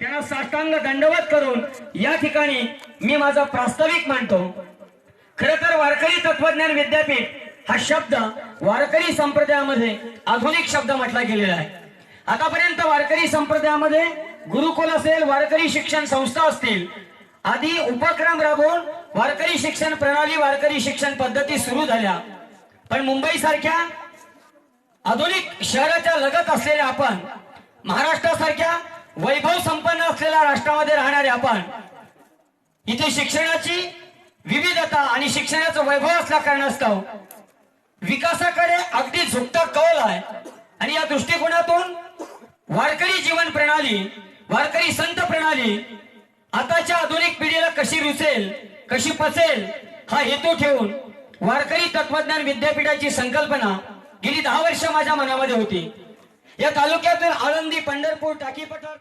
त्यांना साष्टांग दंडवत करून या ठिकाणी मी माझा प्रास्ताविक मांडतो. खर तर वारकरी तत्वज्ञान विद्यापीठ हा शब्द वारकरी संप्रदायामध्ये आधुनिक शब्द म्हटला गेलेला आहे. आतापर्यंत वारकरी संप्रदायामध्ये गुरुकुल असेल वारकरी शिक्षण संस्था असतील आदी उपक्रम राबवून वारकरी शिक्षण प्रणाली वारकरी शिक्षण पद्धती सुरू झाल्या. पण मुंबई सारख्या आधुनिक शहराच्या लगत असलेल्या आपण महाराष्ट्रासारख्या वैभव संपन्न असलेल्या राष्ट्रामध्ये राहणारे आपण इथे शिक्षणाची विविधता आणि शिक्षणाचं वैभव असल्या कारणास्तव विकासाकडे अगदी झुकता कौल आहे. आणि या दृष्टिकोनातून वारकरी जीवन प्रणाली वारकरी संत प्रणाली आताच्या आधुनिक पिढीला कशी रुचेल कशी पचेल हा हेतू ठेवून वारकरी तत्वज्ञान विद्यापीठाची संकल्पना गेली दहा वर्ष माझ्या मनामध्ये होती. या तालुक्यातून आळंदी पंढरपूर टाकी पठार